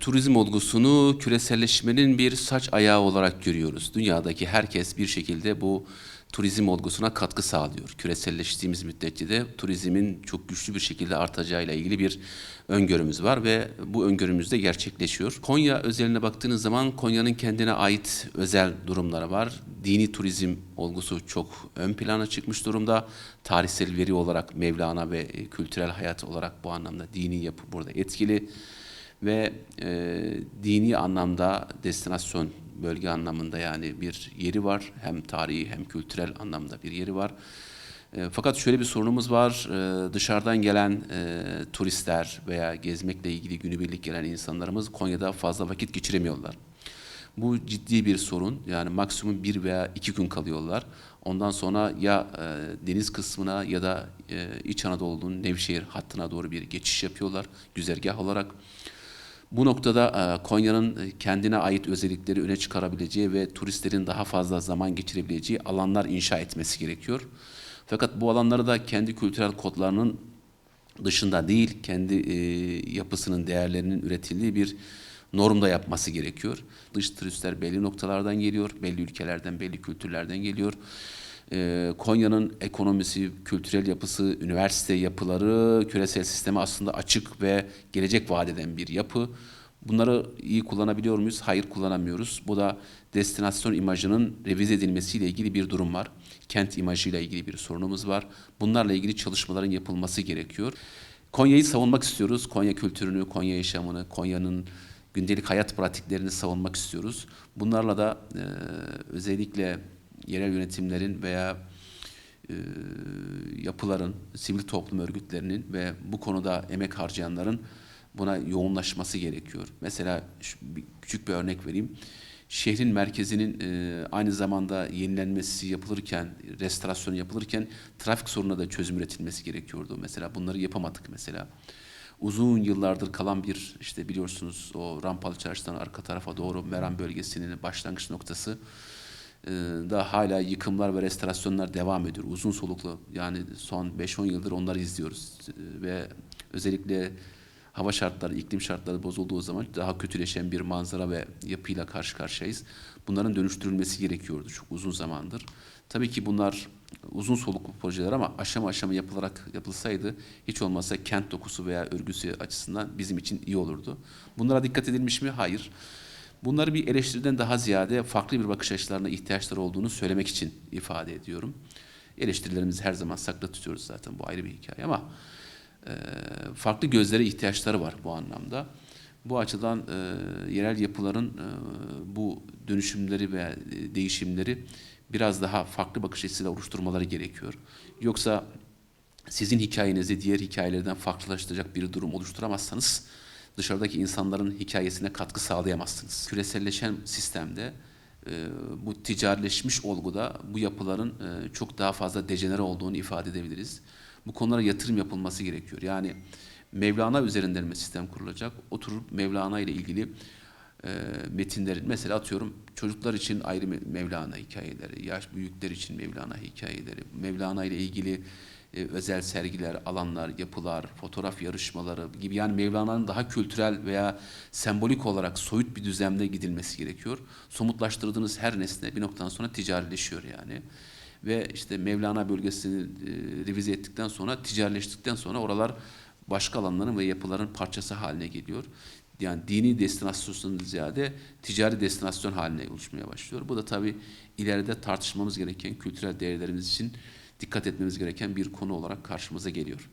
turizm olgusunu küreselleşmenin bir saç ayağı olarak görüyoruz. Dünyadaki herkes bir şekilde bu turizm olgusuna katkı sağlıyor. Küreselleştiğimiz müddetçe de turizmin çok güçlü bir şekilde artacağıyla ilgili bir öngörümüz var ve bu öngörümüz de gerçekleşiyor. Konya özeline baktığınız zaman Konya'nın kendine ait özel durumları var. Dini turizm olgusu çok ön plana çıkmış durumda. Tarihsel veri olarak Mevlana ve kültürel hayat olarak bu anlamda dini yapı burada etkili ve e, dini anlamda destinasyon bölge anlamında yani bir yeri var. Hem tarihi hem kültürel anlamda bir yeri var. E, fakat şöyle bir sorunumuz var. E, dışarıdan gelen e, turistler veya gezmekle ilgili günübirlik gelen insanlarımız Konya'da fazla vakit geçiremiyorlar. Bu ciddi bir sorun. Yani maksimum bir veya iki gün kalıyorlar. Ondan sonra ya e, deniz kısmına ya da e, İç Anadolu'nun Nevşehir hattına doğru bir geçiş yapıyorlar güzergah olarak. Bu noktada e, Konya'nın kendine ait özellikleri öne çıkarabileceği ve turistlerin daha fazla zaman geçirebileceği alanlar inşa etmesi gerekiyor. Fakat bu alanları da kendi kültürel kodlarının dışında değil, kendi e, yapısının, değerlerinin üretildiği bir normda yapması gerekiyor. Dış turistler belli noktalardan geliyor, belli ülkelerden, belli kültürlerden geliyor. E, Konya'nın ekonomisi, kültürel yapısı, üniversite yapıları, küresel sisteme aslında açık ve gelecek vaat eden bir yapı. Bunları iyi kullanabiliyor muyuz? Hayır kullanamıyoruz. Bu da destinasyon imajının revize edilmesiyle ilgili bir durum var. Kent imajıyla ilgili bir sorunumuz var. Bunlarla ilgili çalışmaların yapılması gerekiyor. Konya'yı savunmak istiyoruz. Konya kültürünü, Konya yaşamını, Konya'nın gündelik hayat pratiklerini savunmak istiyoruz. Bunlarla da e, özellikle yerel yönetimlerin veya e, yapıların, sivil toplum örgütlerinin ve bu konuda emek harcayanların buna yoğunlaşması gerekiyor. Mesela şu, bir, küçük bir örnek vereyim. Şehrin merkezinin e, aynı zamanda yenilenmesi yapılırken, restorasyon yapılırken trafik sorununa da çözüm üretilmesi gerekiyordu. Mesela bunları yapamadık mesela. Uzun yıllardır kalan bir işte biliyorsunuz o Rampalı Çarşı'dan arka tarafa doğru Meram bölgesinin başlangıç noktası da hala yıkımlar ve restorasyonlar devam ediyor. Uzun soluklu yani son 5-10 yıldır onları izliyoruz E, ve özellikle hava şartları, iklim şartları bozulduğu zaman daha kötüleşen bir manzara ve yapıyla karşı karşıyayız. Bunların dönüştürülmesi gerekiyordu çok uzun zamandır. Tabii ki bunlar uzun soluklu projeler ama aşama aşama yapılarak yapılsaydı hiç olmazsa kent dokusu veya örgüsü açısından bizim için iyi olurdu. Bunlara dikkat edilmiş mi? Hayır. Bunları bir eleştiriden daha ziyade farklı bir bakış açılarına ihtiyaçları olduğunu söylemek için ifade ediyorum. Eleştirilerimizi her zaman saklı tutuyoruz zaten bu ayrı bir hikaye ama e, farklı gözlere ihtiyaçları var bu anlamda. Bu açıdan e, yerel yapıların e, bu dönüşümleri ve değişimleri biraz daha farklı bakış açısıyla oluşturmaları gerekiyor. Yoksa sizin hikayenizi diğer hikayelerden farklılaştıracak bir durum oluşturamazsanız dışarıdaki insanların hikayesine katkı sağlayamazsınız. Küreselleşen sistemde e, bu ticarileşmiş olguda bu yapıların e, çok daha fazla dejenere olduğunu ifade edebiliriz. Bu konulara yatırım yapılması gerekiyor. Yani Mevlana üzerinden mi sistem kurulacak? Oturup Mevlana ile ilgili e, metinlerin mesela atıyorum çocuklar için ayrı Me- Mevlana hikayeleri, yaş büyükler için Mevlana hikayeleri, Mevlana ile ilgili e, özel sergiler, alanlar, yapılar, fotoğraf yarışmaları gibi yani Mevlana'nın daha kültürel veya sembolik olarak soyut bir düzlemde gidilmesi gerekiyor. Somutlaştırdığınız her nesne bir noktadan sonra ticarileşiyor yani. Ve işte Mevlana bölgesini e, revize ettikten sonra, ticarileştikten sonra oralar başka alanların ve yapıların parçası haline geliyor. Yani dini destinasyondan ziyade ticari destinasyon haline oluşmaya başlıyor. Bu da tabii ileride tartışmamız gereken kültürel değerlerimiz için dikkat etmemiz gereken bir konu olarak karşımıza geliyor.